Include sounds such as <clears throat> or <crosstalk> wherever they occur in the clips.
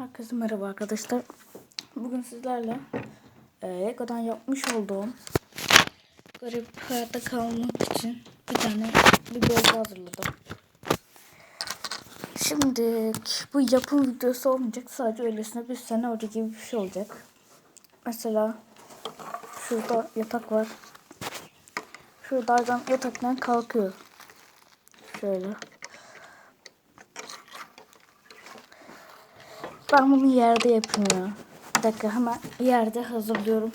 Herkese merhaba arkadaşlar. Bugün sizlerle e, Lego'dan yapmış olduğum garip hayatta kalmak için bir tane bir bölge hazırladım. Şimdi bu yapım videosu olmayacak. Sadece öylesine bir senaryo gibi bir şey olacak. Mesela şurada yatak var. Şurada adam yataktan kalkıyor. Şöyle. Ben bunu yerde yapayım ya. Bir dakika hemen yerde hazırlıyorum.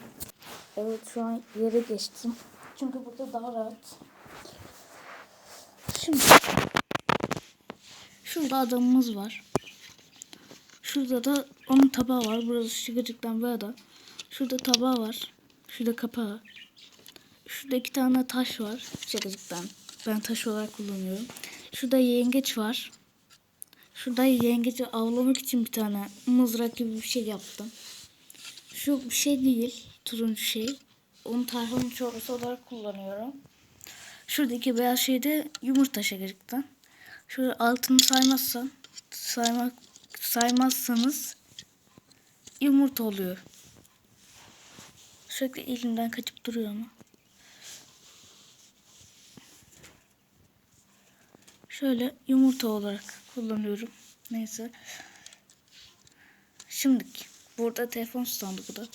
Evet şu an yere geçtim. Çünkü burada daha rahat. Şimdi şurada adamımız var. Şurada da onun tabağı var. Burası şıkıcıktan böyle da. Şurada tabağı var. Şurada kapağı. Şurada iki tane taş var. Şıkıcıktan. Ben taş olarak kullanıyorum. Şurada yengeç var. Şurada yengeci avlamak için bir tane mızrak gibi bir şey yaptım. Şu bir şey değil. Turuncu şey. Onu tarhana çorbası olarak kullanıyorum. Şuradaki beyaz şey de yumurta şekerlikten. Şöyle altını saymazsan saymak saymazsanız yumurta oluyor. Sürekli elimden kaçıp duruyor ama. Şöyle yumurta olarak kullanıyorum. Neyse. Şimdilik burada telefon standı bu da.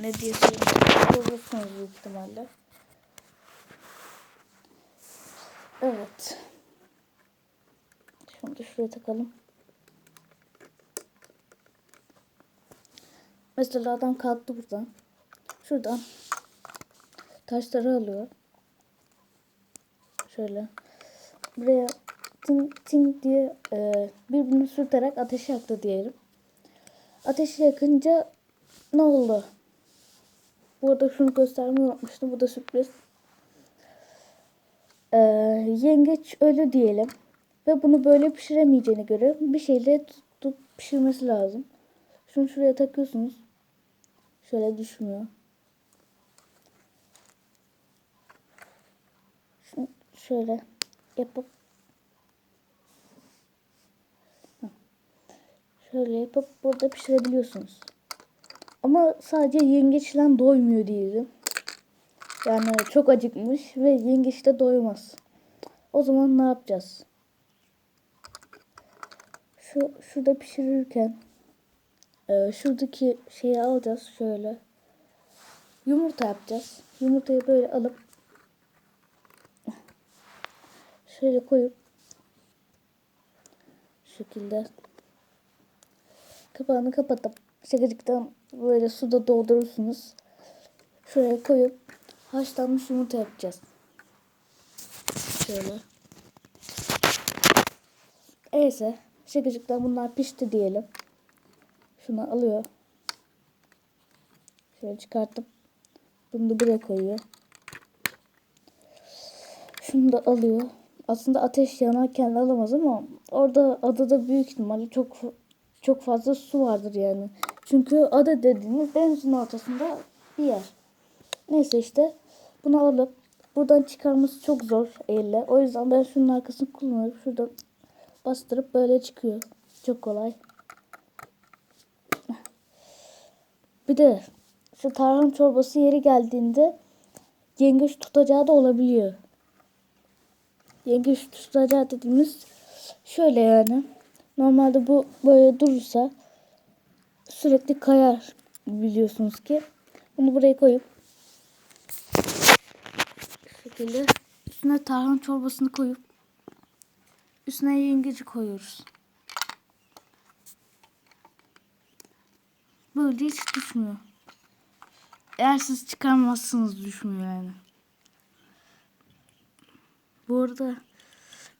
Ne diye söylüyorsunuz büyük ihtimalle. Evet. Şimdi şuraya takalım. Mesela adam kalktı buradan. Şuradan taşları alıyor. Şöyle buraya ting ting diye e, birbirini sürterek ateşi yaktı diyelim. Ateşi yakınca ne oldu? Burada şunu göstermeyi unutmuştum. Bu da sürpriz. E, yengeç ölü diyelim. Ve bunu böyle pişiremeyeceğine göre bir şeyle tutup pişirmesi lazım. Şunu şuraya takıyorsunuz. Şöyle düşmüyor. Şöyle yapıp şöyle yapıp burada pişirebiliyorsunuz. Ama sadece yengeçle doymuyor diyelim. Yani çok acıkmış ve yengeç de doymaz. O zaman ne yapacağız? Şu şurada pişirirken e, şuradaki şeyi alacağız şöyle. Yumurta yapacağız. Yumurtayı böyle alıp şöyle koyup şu şekilde kapağını kapatıp şakacıktan böyle suda doldurursunuz. Şuraya koyup haşlanmış yumurta yapacağız. Şöyle. Neyse şakacıktan bunlar pişti diyelim. Şunu alıyor. Şöyle çıkartıp bunu da buraya koyuyor. Şunu da alıyor. Aslında ateş yanarken alamaz ama orada adada büyük ihtimalle çok çok fazla su vardır yani. Çünkü ada dediğiniz denizin ortasında bir yer. Neyse işte bunu alıp buradan çıkarması çok zor elle. O yüzden ben şunun arkasını kullanıyorum. Şurada bastırıp böyle çıkıyor. Çok kolay. Bir de şu tarhana çorbası yeri geldiğinde yengeç tutacağı da olabiliyor. Yengeç tutacağı dediğimiz şöyle yani. Normalde bu böyle durursa sürekli kayar biliyorsunuz ki. Bunu buraya koyup şu şekilde üstüne tarhana çorbasını koyup üstüne yengeci koyuyoruz. Böyle hiç düşmüyor. Eğer siz çıkarmazsınız düşmüyor yani. Bu arada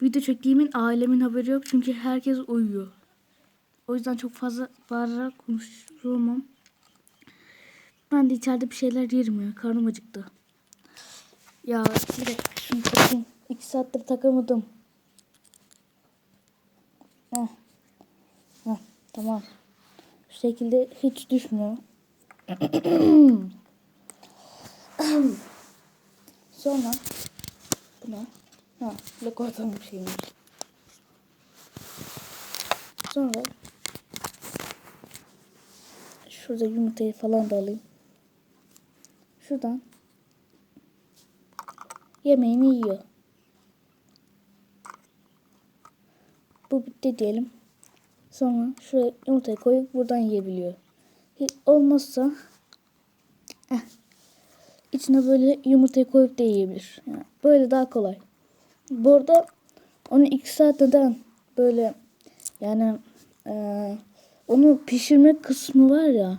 video çektiğimin ailemin haberi yok çünkü herkes uyuyor. O yüzden çok fazla bağırarak konuşamam. Ben de içeride bir şeyler yerim ya. Karnım acıktı. Ya bir dakika şunu takayım. İki saattir takamadım. Heh. Heh, tamam. Şu şekilde hiç düşmüyor. <clears throat> Sonra ha lokotan bir şeymiş. Sonra Şurada yumurtayı falan da alayım. Şuradan yemeğini yiyor. Bu bitti diyelim. Sonra şuraya yumurtayı koyup buradan yiyebiliyor. Olmazsa eh, içine böyle yumurtayı koyup da yiyebilir. Yani böyle daha kolay. Bu arada onu iki saat neden böyle yani eee, onu pişirme kısmı var ya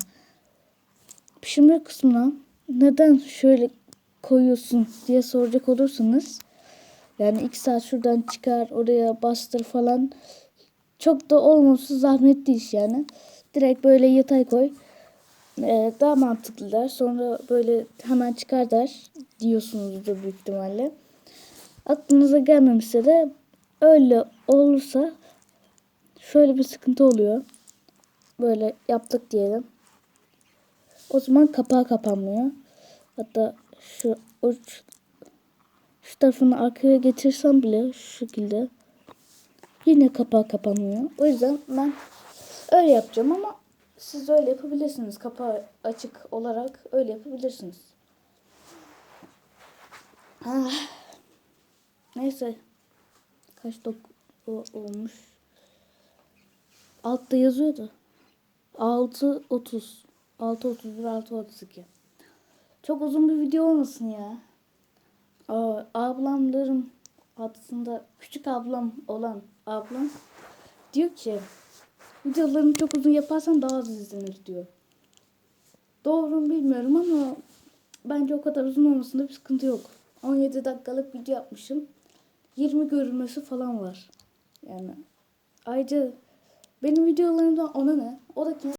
pişirme kısmına neden şöyle koyuyorsun diye soracak olursanız yani iki saat şuradan çıkar oraya bastır falan çok da olumsuz zahmetli iş yani. Direkt böyle yatay koy. Ee, daha mantıklı der. Sonra böyle hemen çıkar der diyorsunuzdur büyük ihtimalle. Aklınıza gelmemişse de öyle olursa şöyle bir sıkıntı oluyor. Böyle yaptık diyelim. O zaman kapağı kapanmıyor. Hatta şu uç şu tarafını arkaya getirsem bile şu şekilde yine kapağı kapanmıyor. O yüzden ben öyle yapacağım ama siz öyle yapabilirsiniz. Kapağı açık olarak öyle yapabilirsiniz. Ah. Neyse. Kaç dakika olmuş? Altta yazıyordu. 6.30 6.31 6.32 Çok uzun bir video olmasın ya. Aa, ablamların aslında küçük ablam olan ablam diyor ki videolarını çok uzun yaparsan daha az izlenir diyor. Doğru mu bilmiyorum ama bence o kadar uzun olmasında bir sıkıntı yok. 17 dakikalık video yapmışım. 20 görülmesi falan var. Yani ayrıca benim videolarımdan ona ne? O da kendi